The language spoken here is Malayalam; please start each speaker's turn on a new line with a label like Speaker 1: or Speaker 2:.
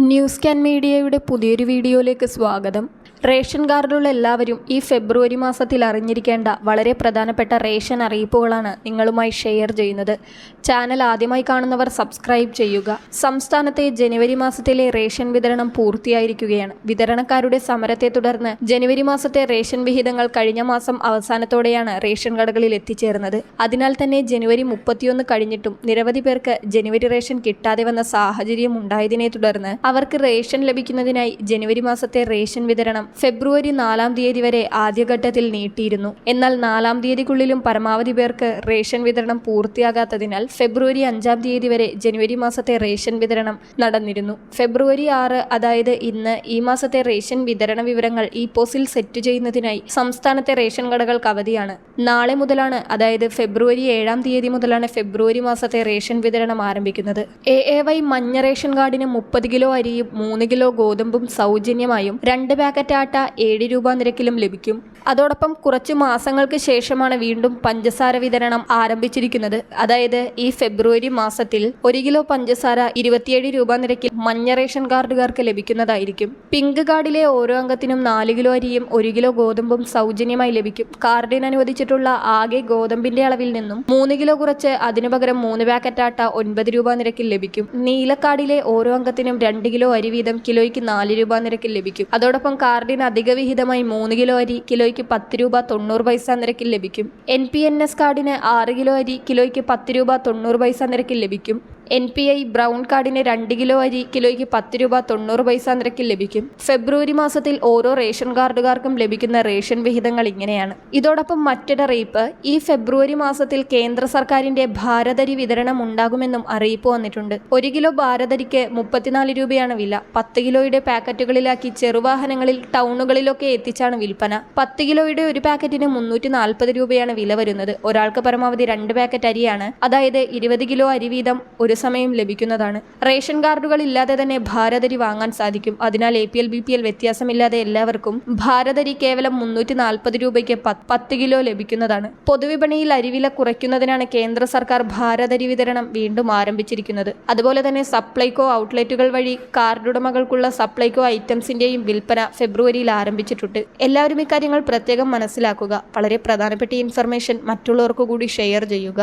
Speaker 1: ന്യൂസ് ക്യാൻ മീഡിയയുടെ പുതിയൊരു വീഡിയോയിലേക്ക് സ്വാഗതം. റേഷൻ കാർഡുള്ള എല്ലാവരും ഈ ഫെബ്രുവരി മാസത്തിൽ അറിഞ്ഞിരിക്കേണ്ട വളരെ പ്രധാനപ്പെട്ട റേഷൻ അറിയിപ്പുകളാണ് നിങ്ങളുമായി ഷെയർ ചെയ്യുന്നത്. ചാനൽ ആദ്യമായി കാണുന്നവർ സബ്സ്ക്രൈബ് ചെയ്യുക. സംസ്ഥാനത്തെ ജനുവരി മാസത്തിലെ റേഷൻ വിതരണം പൂർത്തിയായിരിക്കുകയാണ്. വിതരണക്കാരുടെ സമരത്തെ തുടർന്ന് ജനുവരി മാസത്തെ റേഷൻ വിഹിതങ്ങൾ കഴിഞ്ഞ മാസം അവസാനത്തോടെയാണ് റേഷൻ കടകളിൽ എത്തിച്ചേർന്നത്. അതിനാൽ തന്നെ ജനുവരി മുപ്പത്തിയൊന്ന് കഴിഞ്ഞിട്ടും നിരവധി പേർക്ക് ജനുവരി റേഷൻ കിട്ടാതെ വന്ന സാഹചര്യം ഉണ്ടായതിനെ തുടർന്ന് അവർക്ക് റേഷൻ ലഭിക്കുന്നതിനായി ജനുവരി മാസത്തെ റേഷൻ വിതരണം ഫെബ്രുവരി നാലാം തീയതി വരെ ആദ്യഘട്ടത്തിൽ നീട്ടിയിരുന്നു. എന്നാൽ നാലാം തീയതിക്കുള്ളിലും പരമാവധി പേർക്ക് റേഷൻ വിതരണം പൂർത്തിയാകാത്തതിനാൽ ഫെബ്രുവരി അഞ്ചാം തീയതി വരെ ജനുവരി മാസത്തെ റേഷൻ വിതരണം നടന്നിരുന്നു. ഫെബ്രുവരി ആറ് അതായത് ഇന്ന് ഈ മാസത്തെ റേഷൻ വിതരണ വിവരങ്ങൾ ഇ പോസിൽ സെറ്റ് ചെയ്യുന്നതിനായി സംസ്ഥാനത്തെ റേഷൻ കടകൾക്ക് അവധിയാണ്. നാളെ മുതലാണ് അതായത് ഫെബ്രുവരി ഏഴാം തീയതി മുതലാണ് ഫെബ്രുവരി മാസത്തെ റേഷൻ വിതരണം ആരംഭിക്കുന്നത്. എ എ വൈ മഞ്ഞ റേഷൻ കാർഡിന് മുപ്പത് കിലോ അരിയും മൂന്ന് കിലോ ഗോതമ്പും സൗജന്യമായും രണ്ട് പാക്കറ്റ് ആട്ട ഏഴ് രൂപ നിരക്കിലും ലഭിക്കും. അതോടൊപ്പം കുറച്ച് മാസങ്ങൾക്ക് ശേഷമാണ് വീണ്ടും പഞ്ചസാര വിതരണം ആരംഭിച്ചിരിക്കുന്നത്. അതായത് ഈ ഫെബ്രുവരി മാസത്തിൽ ഒരു കിലോ പഞ്ചസാര ഇരുപത്തിയേഴ് രൂപ നിരക്കിൽ മഞ്ഞ റേഷൻ കാർഡുകാർക്ക് ലഭിക്കുന്നതായിരിക്കും. പിങ്ക് കാർഡിലെ ഓരോ അംഗത്തിനും നാല് കിലോ അരിയും ഒരു കിലോ ഗോതമ്പും സൗജന്യമായി ലഭിക്കും. കാർഡിന് അനുവദിച്ചിട്ടുള്ള ആകെ ഗോതമ്പിന്റെ അളവിൽ നിന്നും മൂന്ന് കിലോ കുറച്ച് അതിനു പകരം മൂന്ന് പാക്കറ്റ് ആട്ട ഒൻപത് രൂപ നിരക്കിൽ ലഭിക്കും. നീലക്കാർഡിലെ ഓരോ അംഗത്തിനും രണ്ട് കിലോ അരി വീതം കിലോയ്ക്ക് നാല് രൂപ നിരക്കിൽ ലഭിക്കും. അതോടൊപ്പം കാർഡിന് അധിക വിഹിതമായി മൂന്ന് കിലോ അരി കിലോയ്ക്ക് പത്ത് രൂപ തൊണ്ണൂറ് പൈസ നിരക്കിൽ ലഭിക്കും. എൻ പി എൻ എസ് കാർഡിന് ആറ് കിലോ അരി കിലോയ്ക്ക് പത്ത് രൂപ തൊണ്ണൂറ് പൈസ നിരക്കിൽ ലഭിക്കും. എൻ പി ഐ ബ്രൗൺ കാർഡിന് രണ്ട് കിലോ അരി കിലോയ്ക്ക് പത്ത് രൂപ തൊണ്ണൂറ് പൈസ നിരക്കിൽ ലഭിക്കും. ഫെബ്രുവരി മാസത്തിൽ ഓരോ റേഷൻ കാർഡുകാർക്കും ലഭിക്കുന്ന റേഷൻ വിഹിതങ്ങൾ ഇങ്ങനെയാണ്. ഇതോടൊപ്പം മറ്റൊരറിയിപ്പ് ഈ ഫെബ്രുവരി മാസത്തിൽ കേന്ദ്ര സർക്കാരിന്റെ ഭാരതരി വിതരണം ഉണ്ടാകുമെന്നും അറിയിപ്പ് വന്നിട്ടുണ്ട്. ഒരു കിലോ ഭാരതരിക്ക് മുപ്പത്തിനാല് രൂപയാണ് വില. പത്ത് കിലോയുടെ പാക്കറ്റുകളിലാക്കി ചെറുവാഹനങ്ങളിൽ ടൗണുകളിലൊക്കെ എത്തിച്ചാണ് വിൽപ്പന. പത്ത് കിലോയുടെ ഒരു പാക്കറ്റിന് മുന്നൂറ്റി നാൽപ്പത് രൂപയാണ് വില വരുന്നത്. ഒരാൾക്ക് പരമാവധി രണ്ട് പാക്കറ്റ് അരിയാണ്. അതായത് ഇരുപത് കിലോ അരി വീതം ഒരു സമയം ലഭിക്കുന്നതാണ്. റേഷൻ കാർഡുകൾ ഇല്ലാതെ തന്നെ ഭാരതരി വാങ്ങാൻ സാധിക്കും. അതിനാൽ A P L B P L വ്യത്യാസമില്ലാതെ എല്ലാവർക്കും ഭാരതരി കേവലം മുന്നൂറ്റി നാൽപ്പത് രൂപയ്ക്ക് പത്ത് കിലോ ലഭിക്കുന്നതാണ്. പൊതുവിപണിയിൽ അരിവില കുറയ്ക്കുന്നതിനാണ് കേന്ദ്ര സർക്കാർ ഭാരതരി വിതരണം വീണ്ടും ആരംഭിച്ചിരിക്കുന്നത്. അതുപോലെ തന്നെ സപ്ലൈകോ ഔട്ട്ലെറ്റുകൾ വഴി കാർഡുടമകൾക്കുള്ള സപ്ലൈകോ ഐറ്റംസിന്റെയും വിൽപ്പന ഫെബ്രുവരിയിൽ ആരംഭിച്ചിട്ടുണ്ട്. എല്ലാവരും ഇക്കാര്യങ്ങൾ പ്രത്യേകം മനസ്സിലാക്കുക. വളരെ പ്രധാനപ്പെട്ട ഇൻഫർമേഷൻ മറ്റുള്ളവർക്കു കൂടി ഷെയർ ചെയ്യുക.